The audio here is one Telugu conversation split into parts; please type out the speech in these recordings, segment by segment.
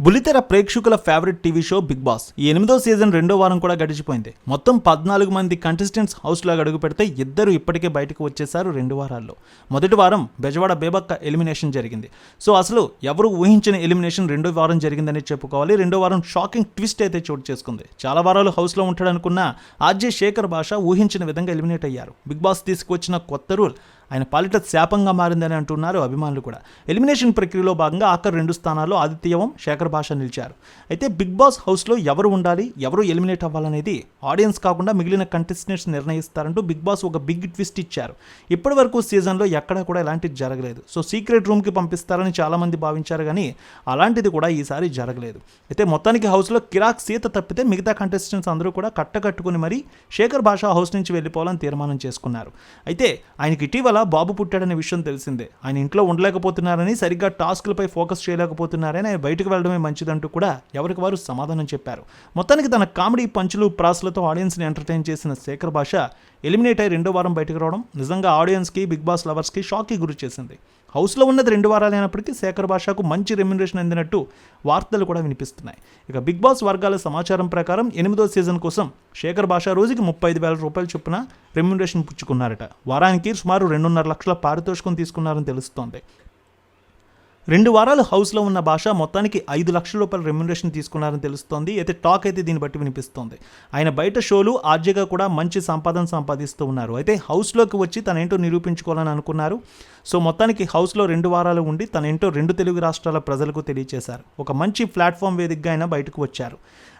బులితెర ప్రేక్షకుల favourite TV show Bigg Boss. ఈ ఎనిమిదో సీజన్ రెండో వారం కూడా గడిచిపోయింది. మొత్తం పద్నాలుగు మంది కంటెస్టెంట్స్ హౌస్లో అడుగు పెడితే ఇద్దరు ఇప్పటికే బయటకు వచ్చేసారు రెండు వారాల్లో. మొదటి వారం బెజవాడ బేబక్క ఎలిమినేషన్ జరిగింది. సో అసలు ఎవరు ఊహించిన ఎలిమినేషన్ రెండో వారం జరిగిందని చెప్పుకోవాలి. రెండో వారం షాకింగ్ ట్విస్ట్ అయితే చోటు చేసుకుంది. చాలా వారాలు హౌస్లో ఉంటాడనుకున్న ఆర్జే శేఖర్ భాష ఊహించిన విధంగా ఎలిమినేట్ అయ్యారు. బిగ్ బాస్ తీసుకొచ్చిన కొత్త రూల్ ఆయన పాలిట శాపంగా మారిందని అంటున్నారు అభిమానులు కూడా. ఎలిమినేషన్ ప్రక్రియలో భాగంగా ఆఖరు రెండు స్థానాల్లో ఆదిత్యవం శేఖర్ భాష నిలిచారు. అయితే బిగ్ బాస్ హౌస్లో ఎవరు ఉండాలి ఎవరు ఎలిమినేట్ అవ్వాలనేది ఆడియన్స్ కాకుండా మిగిలిన కంటెస్టెంట్స్ నిర్ణయిస్తారంటూ బిగ్ బాస్ ఒక బిగ్ ట్విస్ట్ ఇచ్చారు. ఇప్పటి వరకు సీజన్లో ఎక్కడా కూడా ఎలాంటిది జరగలేదు. సో సీక్రెట్ రూమ్కి పంపిస్తారని చాలామంది భావించారు కానీ అలాంటిది కూడా ఈసారి జరగలేదు. అయితే మొత్తానికి హౌస్లో కిరాక్ సీత తప్పితే మిగతా కంటెస్టెంట్స్ అందరూ కూడా కట్టకట్టుకుని మరీ శేఖర్ భాష హౌస్ నుంచి వెళ్ళిపోవాలని తీర్మానం చేసుకున్నారు. అయితే ఆయనకి ఇటీవల బాబు పుట్టాడనే విషయం తెలిసిందే. ఆయన ఇంట్లో ఉండలేకపోతున్నారని సరిగ్గా టాస్క్లపై ఫోకస్ చేయలేకపోతున్నారని ఆయన బయటకు వెళ్ళడమే మంచిదంటూ కూడా ఎవరికి వారు సమాధానం చెప్పారు. మొత్తానికి తన కామెడీ పంచులు ప్రాసులతో ఆడియన్స్ని ఎంటర్టైన్ చేసిన శేఖర్ భాష ఎలిమినేట్ అయి రెండో వారం బయటకు రావడం నిజంగా ఆడియన్స్కి బిగ్ బాస్ లవర్స్కి షాక్కి గురి చేసింది. హౌస్లో ఉన్నది రెండు వారాలైనప్పటికీ శేఖర్ భాషకు మంచి రెమ్యునరేషన్ అందినట్టు వార్తలు కూడా వినిపిస్తున్నాయి. ఇక బిగ్ బాస్ వర్గాల సమాచారం ప్రకారం ఎనిమిదో సీజన్ కోసం శేఖర్ భాష రోజుకి ముప్పై ఐదు వేల రూపాయలు చొప్పున రెమ్యునరేషన్ పుచ్చుకున్నారట. వారానికి సుమారు రెండున్నర లక్షల పారితోషికం తీసుకున్నారని తెలుస్తోంది. రెండు వారాలు హౌస్లో ఉన్న భాష మొత్తానికి ఐదు లక్షల రూపాయల రెమ్యునరేషన్ తీసుకున్నారని తెలుస్తోంది. అయితే టాక్ అయితే దీన్ని బట్టి వినిపిస్తోంది. ఆయన బయట షోలు ఆర్జేగా కూడా మంచి సంపాదన సంపాదిస్తూ ఉన్నారు. అయితే హౌస్లోకి వచ్చి తన ఏంటో నిరూపించుకోవాలని అనుకున్నారు. సో మొత్తానికి హౌస్లో రెండు వారాలు ఉండి తన ఏంటో రెండు తెలుగు రాష్ట్రాల ప్రజలకు తెలియజేశారు ఒక మంచి ప్లాట్ఫామ్ వేదికగా ఆయన బయటకు వచ్చారు.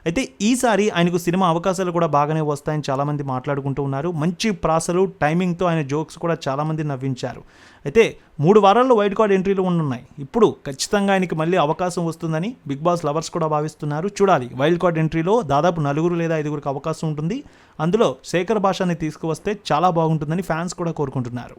అయితే ఈసారి ఆయనకు సినిమా అవకాశాలు కూడా బాగానే వస్తాయని చాలామంది మాట్లాడుకుంటూ ఉన్నారు. మంచి ప్రాసలు టైమింగ్తో ఆయన జోక్స్ కూడా చాలామంది నవ్వించారు. అయితే మూడు వారాల్లో వైల్డ్ కార్డ్ ఎంట్రీలు ఉన్నాయి ఇప్పుడు ఖచ్చితంగా ఆయనకి మళ్ళీ అవకాశం వస్తుందని బిగ్ బాస్ లవర్స్ కూడా భావిస్తున్నారు. చూడాలి వైల్డ్ కార్డ్ ఎంట్రీలో దాదాపు నలుగురు లేదా ఐదుగురికి అవకాశం ఉంటుంది. అందులో శేఖర్ భాషాన్ని తీసుకువస్తే చాలా బాగుంటుందని ఫ్యాన్స్ కూడా కోరుకుంటున్నారు.